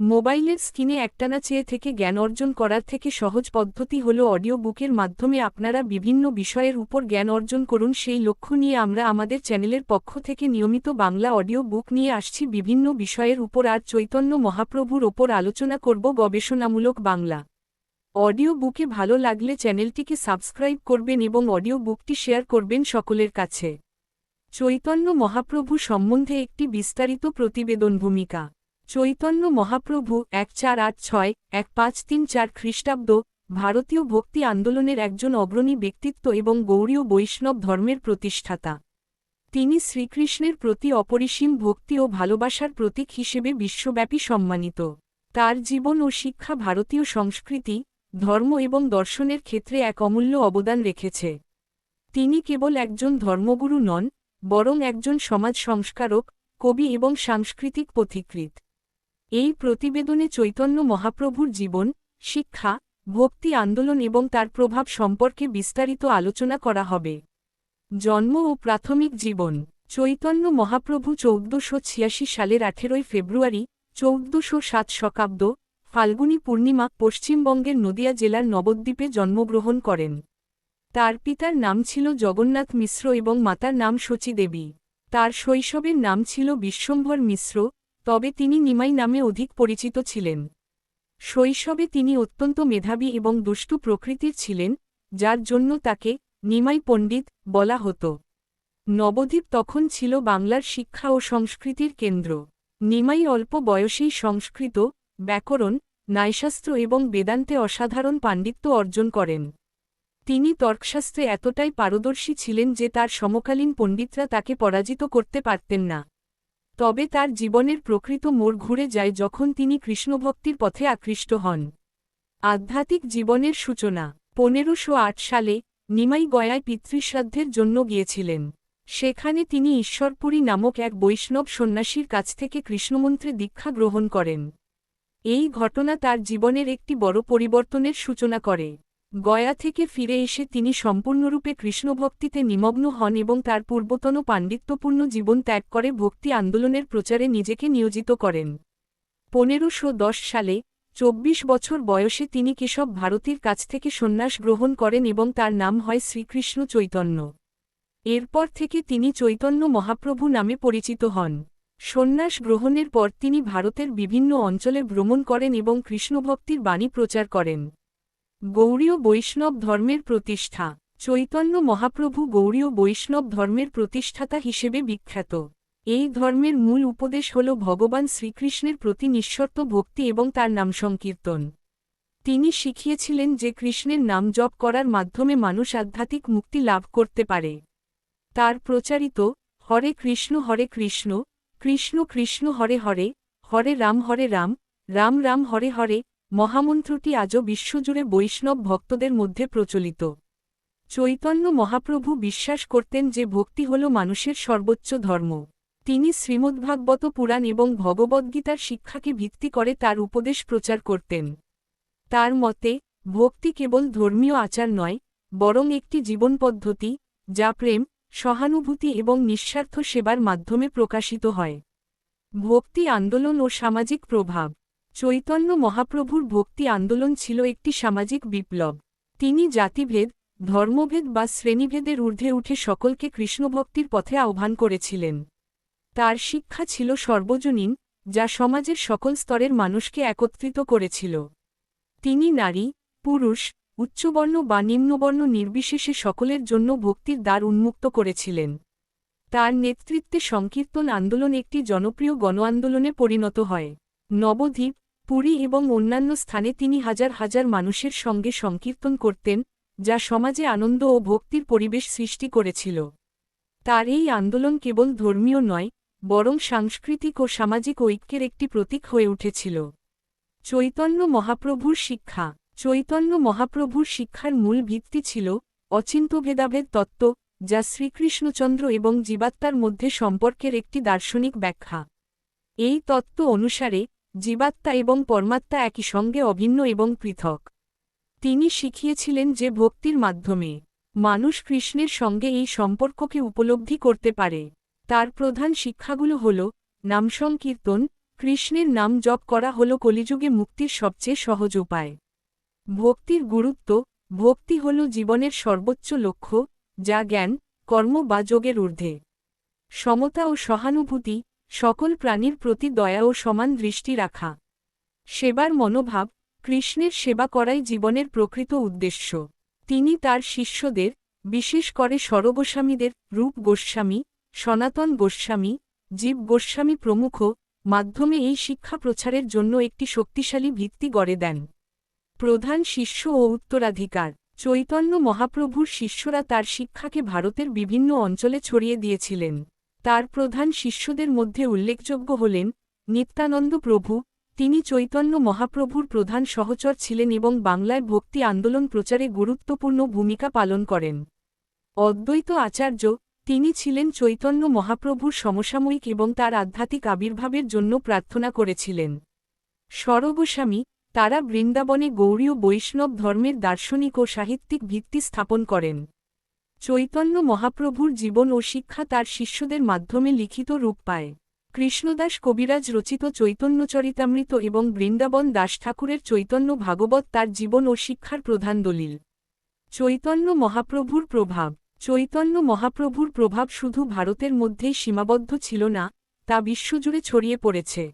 মোবাইলের স্ক্রিনে একটানা চেয়ে থেকে জ্ঞান অর্জন করার থেকে সহজ পদ্ধতি হল অডিও বুকের মাধ্যমে আপনারা বিভিন্ন বিষয়ের উপর জ্ঞান অর্জন করুন। সেই লক্ষ্য নিয়ে আমরা আমাদের চ্যানেলের পক্ষ থেকে নিয়মিত বাংলা অডিও বুক নিয়ে আসছি। বিভিন্ন বিষয়ের উপর আর চৈতন্য মহাপ্রভুর ওপর আলোচনা করব গবেষণামূলক বাংলা। অডিও বুকে ভালো লাগলে চ্যানেলটিকে সাবস্ক্রাইব করবেন এবং অডিও বুকটি শেয়ার করবেন সকলের কাছে। চৈতন্য মহাপ্রভু সম্বন্ধে একটি বিস্তারিত প্রতিবেদন ভূমিকা। চৈতন্য মহাপ্রভু এক চার আট ছয়, এক পাঁচ তিন চার খ্রিস্টাব্দ, ভারতীয় ভক্তি আন্দোলনের একজন অগ্রণী ব্যক্তিত্ব এবং গৌরীয় বৈষ্ণব ধর্মের প্রতিষ্ঠাতা। তিনি শ্রীকৃষ্ণের প্রতি অপরিসীম ভক্তি ও ভালোবাসার প্রতীক হিসেবে বিশ্বব্যাপী সম্মানিত। তার জীবন ও শিক্ষা ভারতীয় সংস্কৃতি, ধর্ম এবং দর্শনের ক্ষেত্রে এক অমূল্য অবদান রেখেছে। তিনি কেবল একজন ধর্মগুরু নন, বরং একজন সমাজ সংস্কারক, কবি এবং সাংস্কৃতিক পথিকৃত এই প্রতিবেদনে চৈতন্য মহাপ্রভুর জীবন, শিক্ষা, ভক্তি আন্দোলন এবং তার প্রভাব সম্পর্কে বিস্তারিত আলোচনা করা হবে। জন্ম ও প্রাথমিক জীবন, চৈতন্য মহাপ্রভু চৌদ্দশো ছিয়াশি সালের আঠেরোই ফেব্রুয়ারি, চৌদ্দশো সাত শকাব্দ, ফাল্গুনী পূর্ণিমা পশ্চিমবঙ্গের নদিয়া জেলার নবদ্বীপে জন্মগ্রহণ করেন। তার পিতার নাম ছিল জগন্নাথ মিশ্র এবং মাতার নাম শচী দেবী তার শৈশবের নাম ছিল বিশ্বম্ভর মিশ্র তবে তিনি নিমাই নামে অধিক পরিচিত ছিলেন। শৈশবে তিনি অত্যন্ত মেধাবী এবং দুষ্টু প্রকৃতির ছিলেন, যার জন্য তাকে নিমাই পণ্ডিত বলা হতো। নবদ্বীপ তখন ছিল বাংলার শিক্ষা ও সংস্কৃতির কেন্দ্র। নিমাই অল্প বয়সেই সংস্কৃত, ব্যাকরণ, ন্যায়শাস্ত্র এবং বেদান্তে অসাধারণ পাণ্ডিত্য অর্জন করেন। তিনি তর্কশাস্ত্রে এতটাই পারদর্শী ছিলেন যে তার সমকালীন পণ্ডিতরা তাকে পরাজিত করতে পারতেন না। তবে তার জীবনের প্রকৃত মোড় ঘুরে যায় যখন তিনি কৃষ্ণভক্তির পথে আকৃষ্ট হন। আধ্যাত্মিক জীবনের সূচনা, পনেরোশো সালে নিমাই গয়ায় পিতৃশ্রাদ্ধের জন্য গিয়েছিলেন। সেখানে তিনি ঈশ্বরপুরী নামক এক বৈষ্ণব সন্ন্যাসীর কাছ থেকে কৃষ্ণমন্ত্রে দীক্ষা গ্রহণ করেন। এই ঘটনা তার জীবনের একটি বড় পরিবর্তনের সূচনা করে। গয়া থেকে ফিরে এসে তিনি সম্পূর্ণরূপে কৃষ্ণভক্তিতে নিমগ্ন হন এবং তার পূর্বতন পাণ্ডিত্যপূর্ণ জীবন ত্যাগ করে ভক্তি আন্দোলনের প্রচারে নিজেকে নিয়োজিত করেন। পনেরোশো সালে চব্বিশ বছর বয়সে তিনি কেশব ভারতীর কাছ থেকে সন্ন্যাস গ্রহণ করেন এবং তার নাম হয় শ্রীকৃষ্ণ চৈতন্য। এরপর থেকে তিনি চৈতন্য মহাপ্রভু নামে পরিচিত হন। সন্ন্যাস গ্রহণের পর তিনি ভারতের বিভিন্ন অঞ্চলে ভ্রমণ করেন এবং কৃষ্ণভক্তির বাণী প্রচার করেন। গৌড়ীয় বৈষ্ণব ধর্মের প্রতিষ্ঠা। চৈতন্য মহাপ্রভু গৌড়ীয় বৈষ্ণব ধর্মের প্রতিষ্ঠাতা হিসেবে বিখ্যাত। এই ধর্মের মূল উপদেশ হল ভগবান শ্রীকৃষ্ণের প্রতি নিঃশর্ত ভক্তি এবং তার নাম সংকীর্তন। তিনি শিখিয়েছিলেন যে কৃষ্ণের নাম জপ করার মাধ্যমে মানুষ আধ্যাত্মিক মুক্তি লাভ করতে পারে। তার প্রচারিত, হরে কৃষ্ণ হরে কৃষ্ণ কৃষ্ণ কৃষ্ণ, হরে হরে হরে রাম হরে রাম রাম রাম, হরে হরে মহামন্ত্রটি আজও বিশ্বজুড়ে বৈষ্ণব ভক্তদের মধ্যে প্রচলিত। চৈতন্য মহাপ্রভু বিশ্বাস করতেন যে ভক্তি হল মানুষের সর্বোচ্চ ধর্ম। তিনি শ্রীমদ্ভাগবত পুরাণ এবং ভগবদ্গীতার শিক্ষাকে ভিত্তি করে তার উপদেশ প্রচার করতেন। তার মতে, ভক্তি কেবল ধর্মীয় আচার নয়, বরং একটি জীবন পদ্ধতি, যা প্রেম, সহানুভূতি এবং নিঃস্বার্থ সেবার মাধ্যমে প্রকাশিত হয়। ভক্তি আন্দোলন ও সামাজিক প্রভাব চৈতন্য মহাপ্রভুর ভক্তি আন্দোলন ছিল একটি সামাজিক বিপ্লব। তিনি জাতিভেদ, ধর্মভেদ বা শ্রেণীভেদের ঊর্ধ্বে উঠে সকলকে কৃষ্ণভক্তির পথে আহ্বান করেছিলেন। তার শিক্ষা ছিল সর্বজনীন, যা সমাজের সকল স্তরের মানুষকে একত্রিত করেছিল। তিনি নারী, পুরুষ, উচ্চবর্ণ বা নিম্নবর্ণ নির্বিশেষে সকলের জন্য ভক্তির দ্বার উন্মুক্ত করেছিলেন। তার নেতৃত্বে সংকীর্তন আন্দোলন একটি জনপ্রিয় গণ আন্দোলনে পরিণত হয়। নবদ্বীপ পুরী এবং অন্যান্য স্থানে তিনি হাজার হাজার মানুষের সঙ্গে সংকীর্তন করতেন, যা সমাজে আনন্দ ও ভক্তির পরিবেশ সৃষ্টি করেছিল। তার এই আন্দোলন কেবল ধর্মীয় নয়, বরং সাংস্কৃতিক ও সামাজিক ঐক্যের একটি প্রতীক হয়ে উঠেছিল। চৈতন্য মহাপ্রভুর শিক্ষা। চৈতন্য মহাপ্রভুর শিক্ষার মূল ভিত্তি ছিল অচিন্ত ভেদাভেদ তত্ত্ব, যা শ্রীকৃষ্ণচন্দ্র এবং জীবাত্মার মধ্যে সম্পর্কের একটি দার্শনিক ব্যাখ্যা। এই তত্ত্ব অনুসারে জীবাত্মা এবং পরমাত্মা একই সঙ্গে অভিন্ন এবং পৃথক। তিনি শিখিয়েছিলেন যে ভক্তির মাধ্যমে মানুষ কৃষ্ণের সঙ্গে এই সম্পর্ককে উপলব্ধি করতে পারে। তার প্রধান শিক্ষাগুলো হল নামসংকীর্তন কৃষ্ণের নাম জপ করা হল কলিযুগে মুক্তির সবচেয়ে সহজ উপায়। ভক্তির গুরুত্ব, ভক্তি হল জীবনের সর্বোচ্চ লক্ষ্য, যা জ্ঞান, কর্ম বা যোগের ঊর্ধ্বে। সমতা ও সহানুভূতি সকল প্রাণীর প্রতি দয়া ও সমান দৃষ্টি রাখা। সেবার মনোভাব, কৃষ্ণের সেবা করাই জীবনের প্রকৃত উদ্দেশ্য। তিনি তার শিষ্যদের, বিশেষ করে সরগোস্বামীদের, রূপ গোস্বামী, সনাতন গোস্বামী, জীব গোস্বামী প্রমুখ, মাধ্যমে এই শিক্ষা প্রচারের জন্য একটি শক্তিশালী ভিত্তি গড়ে দেন। প্রধান শিষ্য ও উত্তরাধিকার, চৈতন্য মহাপ্রভুর শিষ্যরা তার শিক্ষাকে ভারতের বিভিন্ন অঞ্চলে ছড়িয়ে দিয়েছিলেন। তার প্রধান শিষ্যদের মধ্যে উল্লেখযোগ্য হলেন নিত্যানন্দ প্রভু, তিনি চৈতন্য মহাপ্রভুর প্রধান সহচর ছিলেন এবং বাংলায় ভক্তি আন্দোলন প্রচারে গুরুত্বপূর্ণ ভূমিকা পালন করেন। অদ্বৈত আচার্য, তিনি ছিলেন চৈতন্য মহাপ্রভুর সমসাময়িক এবং তার আধ্যাত্মিক আবির্ভাবের জন্য প্রার্থনা করেছিলেন। সরগোস্বামী তারা বৃন্দাবনে গৌরীয় বৈষ্ণব ধর্মের দার্শনিক ও সাহিত্যিক ভিত্তি স্থাপন করেন। চৈতন্য মহাপ্রভুর জীবন ও শিক্ষা তার শিষ্যদের মাধ্যমে লিখিত রূপ পায়। কৃষ্ণদাস কবিরাজ রচিত চৈতন্যচরিতামৃত এবং বৃন্দাবন দাস ঠাকুরের চৈতন্য ভাগবত তার জীবন ও শিক্ষার প্রধান দলিল। চৈতন্য মহাপ্রভুর প্রভাব। চৈতন্য মহাপ্রভুর প্রভাব শুধু ভারতের মধ্যেই সীমাবদ্ধ ছিল না, তা বিশ্বজুড়ে ছড়িয়ে পড়েছে।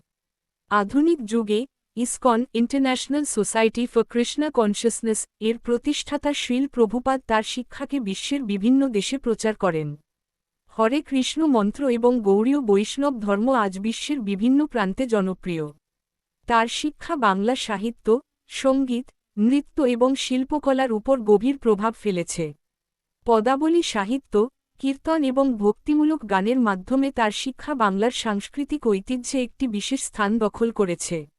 আধুনিক যুগে ISKCON international society for Krishna consciousness এর প্রতিষ্ঠাতা শ্রীল প্রভুপাদ তার শিক্ষাকে বিশ্বের বিভিন্ন দেশে প্রচার করেন। হরে কৃষ্ণ মন্ত্র এবং গৌরীয় বৈষ্ণব ধর্ম আজ বিশ্বের বিভিন্ন প্রান্তে জনপ্রিয়। তার শিক্ষা বাংলা সাহিত্য, সংগীত, নৃত্য এবং শিল্পকলার উপর গভীর প্রভাব ফেলেছে। পদাবলী সাহিত্য, কীর্তন এবং ভক্তিমূলক গানের মাধ্যমে তার শিক্ষা বাংলার সাংস্কৃতিক ঐতিহ্যে একটি বিশেষ স্থান দখল করেছে।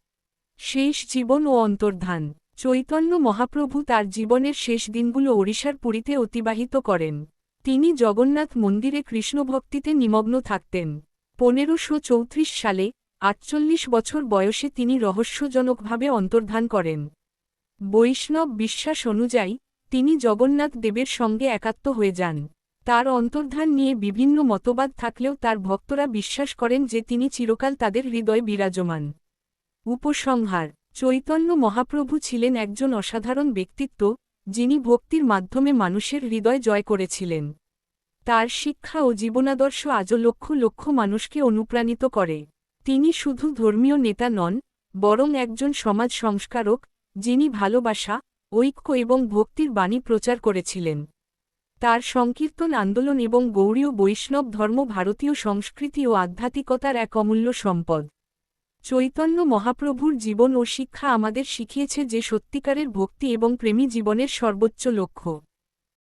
শেষ জীবন ও অন্তর্ধান। চৈতন্য মহাপ্রভু তার জীবনের শেষ দিনগুলো ওড়িশার পুরীতে অতিবাহিত করেন। তিনি জগন্নাথ মন্দিরে কৃষ্ণভক্তিতে নিমগ্ন থাকতেন। পনেরোশো চৌত্রিশ সালে আটচল্লিশ বছর বয়সে তিনি রহস্যজনকভাবে অন্তর্ধান করেন। বৈষ্ণব বিশ্বাস অনুযায়ী, তিনি জগন্নাথ দেবের সঙ্গে একাত্ম হয়ে যান। তার অন্তর্ধান নিয়ে বিভিন্ন মতবাদ থাকলেও তার ভক্তরা বিশ্বাস করেন যে তিনি চিরকাল তাদের হৃদয়ে বিরাজমান। উপসংহার, চৈতন্য মহাপ্রভু ছিলেন একজন অসাধারণ ব্যক্তিত্ব, যিনি ভক্তির মাধ্যমে মানুষের হৃদয় জয় করেছিলেন। তার শিক্ষা ও জীবনাদর্শ আজও লক্ষ লক্ষ মানুষকে অনুপ্রাণিত করে। তিনি শুধু ধর্মীয় নেতা নন, বরং একজন সমাজ সংস্কারক, যিনি ভালোবাসা, ঐক্য এবং ভক্তির বাণী প্রচার করেছিলেন। তার সংকীর্তন আন্দোলন এবং গৌড়ীয় বৈষ্ণব ধর্ম ভারতীয় সংস্কৃতি ও আধ্যাত্মিকতার এক অমূল্য সম্পদ। চৈতন্য মহাপ্রভুর জীবন ও শিক্ষা আমাদের শিখিয়েছে যে সত্যিকারের ভক্তি এবং প্রেমী জীবনের সর্বোচ্চ লক্ষ্য।